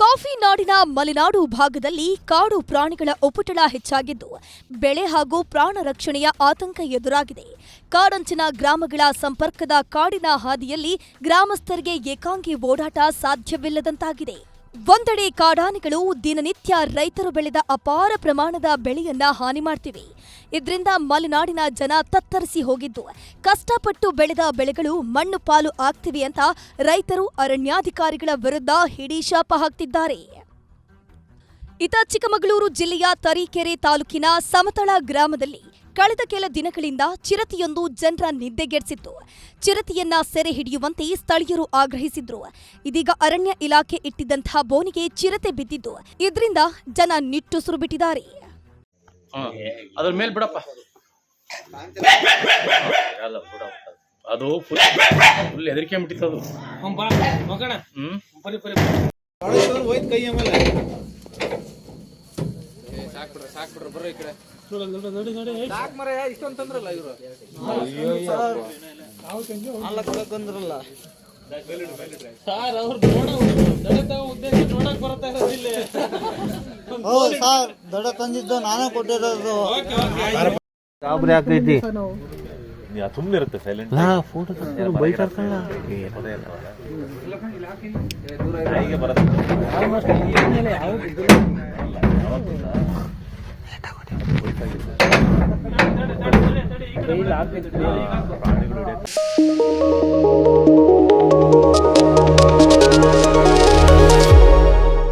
Coffee ನಾಡಿನ ಮಲೆನಾಡು ಭಾಗದಲ್ಲಿ ಕಾಡು ಪ್ರಾಣಿಗಳ ಉಪಟಳ ಹೆಚ್ಚಾಗಿದ್ದು, ಬೆಳೆ ಹಾಗೂ ಪ್ರಾಣ ರಕ್ಷಣೆಯ ಆತಂಕ ಎದುರಾಗಿದೆ. ಕಾಡಂಚಿನ ಗ್ರಾಮಗಳ ಸಂಪರ್ಕದ ಕಾಡಿನ ಹಾದಿಯಲ್ಲಿ ಗ್ರಾಮಸ್ಥರಿಗೆ ಏಕಾಂಗಿ ಓಡಾಟ ಸಾಧ್ಯವಿಲ್ಲದಂತಾಗಿದೆ. ಒಂದೆಡೆ ಕಾಡಾನೆಗಳು ದಿನನಿತ್ಯ ರೈತರು ಬೆಳೆದ ಅಪಾರ ಪ್ರಮಾಣದ ಬೆಳೆಯನ್ನ ಹಾನಿ ಮಾಡ್ತಿವೆ. ಇದರಿಂದ ಮಲೆನಾಡಿನ ಜನ ತತ್ತರಿಸಿ ಹೋಗಿದ್ದು, ಕಷ್ಟಪಟ್ಟು ಬೆಳೆದ ಬೆಳೆಗಳು ಮಣ್ಣು ಪಾಲು ಆಗ್ತಿವೆ ಅಂತ ರೈತರು ಅರಣ್ಯಾಧಿಕಾರಿಗಳ ವಿರುದ್ಧ ಹಿಡಿಶಾಪ ಹಾಕ್ತಿದ್ದಾರೆ. ಇತ ಚಿಕ್ಕಮಗಳೂರು ಜಿಲ್ಲೆಯ ತರೀಕೆರೆ ತಾಲೂಕಿನ ಸಮತಳ ಗ್ರಾಮದಲ್ಲಿ ಕಳೆದ ಕೆಲ ದಿನಗಳಿಂದ ಚಿರತೆಯೊಂದು ಜನರ ನಿದ್ದೆಗೆಡಿಸಿತ್ತು ಚಿರತೆಯನ್ನ ಸೆರೆ ಹಿಡಿಯುವಂತೆ ಸ್ಥಳೀಯರು ಆಗ್ರಹಿಸಿದ್ರು. ಇದೀಗ ಅರಣ್ಯ ಇಲಾಖೆ ಇಟ್ಟಿದ್ದಂತಹ ಬೋನಿಗೆ ಚಿರತೆ ಬಿದ್ದಿದ್ದು. ಇದರಿಂದ ಜನ ನಿಟ್ಟುಸಿರು ಬಿಟ್ಟಿದ್ದಾರೆ ಅದ್ರ ಮೇಲೆ ಬಿಡಪ್ಪ. ಕಡೆ ಬಿಡ ಅದು ಫುಲ್ ಫುಲ್ ಹೆದರಿಕೆ ಬಿಟ್ಟಿತ್ತು ಅದು. ಅವ್ನ್ ಬಾ ಮಗಣ ಹ್ಮ್? ಪರಿ ಪರಿ ಹೋಯ್ತು ಕೈ ಆಮೇಲೆ. ನೋಡಿ ನೋಡಿ ಸಾಕ್ ಮರ ಇಷ್ಟೊಂದು ತಂದ್ರಲ್ಲ ಇವರು ಅಲ್ಲ ಕೊಡಕ್ಕಂದ್ರಲ್ಲ ಸರ್ ಅವ್ರು ಉದ್ದೇಶ ನೋಡಕ್ ಬರ್ತಾ ಇರೋದಿಲ್ಲ ಹೌದು ಸರ್ ದಡ ತಂದಿದ್ದು ನಾನೇ ಕೊಟ್ಟಿರೋದು. ಗಾಬರಿ ಆಗ್ತೈತಿ. ಸುಮ್ಮನೆ ಇರುತ್ತೆ ಸೈಲೆಂಟ್ ಫೋಟೋ ಬೈತಾರ್ಕಲ್ಲ ಹೀಗೆ ಬರುತ್ತೆ. ಪ್ರಾಣಿಗಳು